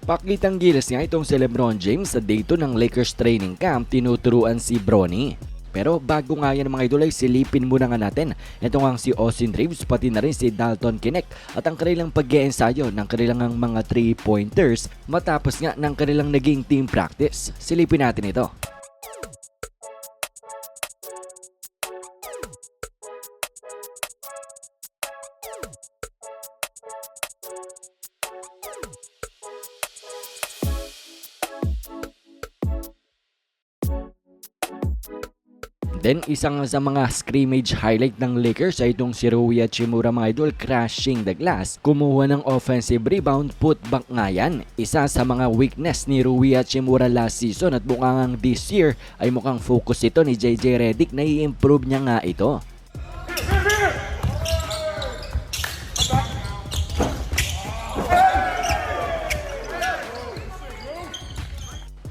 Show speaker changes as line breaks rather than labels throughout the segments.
Pakitang gilas nga itong si Lebron James sa day 2 ng Lakers training camp tinuturuan si Bronny. Pero bago nga yan mga idol ay silipin muna nga natin. Ito nga si Austin Reeves pati na rin si Dalton Kinect at ang kanilang pag ensayo ng kanilang mga 3-pointers matapos nga ng kanilang naging team practice. Silipin natin ito. Then isang sa mga scrimmage highlight ng Lakers ay itong si Rui Hachimura mga idol crashing the glass. Kumuha ng offensive rebound, put back nga yan. Isa sa mga weakness ni Rui Hachimura last season at mukhang this year ay mukhang focus ito ni JJ Redick na i-improve niya nga ito.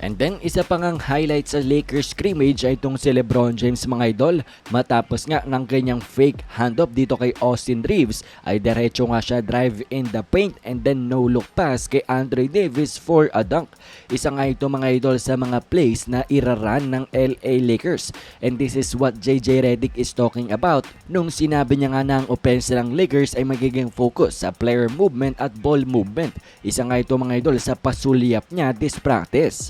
And then, isa pang ang highlight sa Lakers scrimmage ay itong si Lebron James mga idol. Matapos nga ng kanyang fake handoff dito kay Austin Reeves, ay diretso nga siya drive in the paint and then no look pass kay Andre Davis for a dunk. Isa nga ito mga idol sa mga plays na iraran ng LA Lakers. And this is what JJ Redick is talking about nung sinabi niya nga na ang offense ng Lakers ay magiging focus sa player movement at ball movement. Isa nga ito mga idol sa pasulyap niya this practice.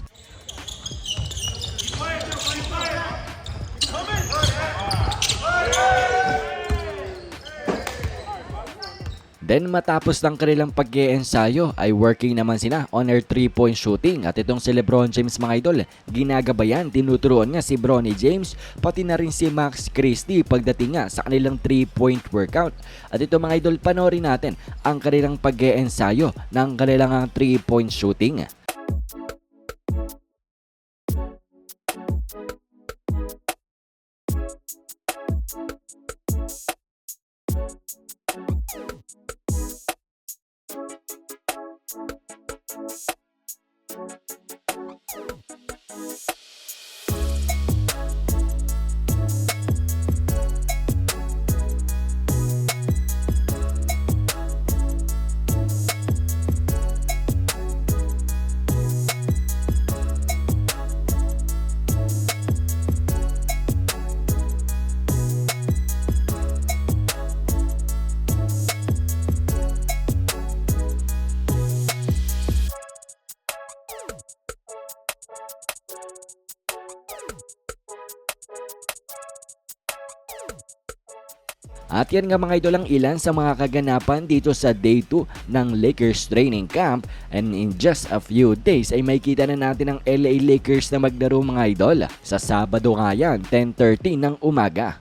Then matapos ng kanilang pag ensayo ay working naman sila on their 3-point shooting at itong si Lebron James mga idol ginagabayan, tinuturuan nga si Bronny James pati na rin si Max Christie pagdating nga sa kanilang 3-point workout. At ito mga idol panoorin natin ang kanilang pag ensayo ng kanilang 3-point shooting. Thank you At yan nga mga idol ang ilan sa mga kaganapan dito sa day 2 ng Lakers training camp and in just a few days ay makikita na natin ang LA Lakers na maglaro mga idol. Sa Sabado nga yan, 10.30 ng umaga.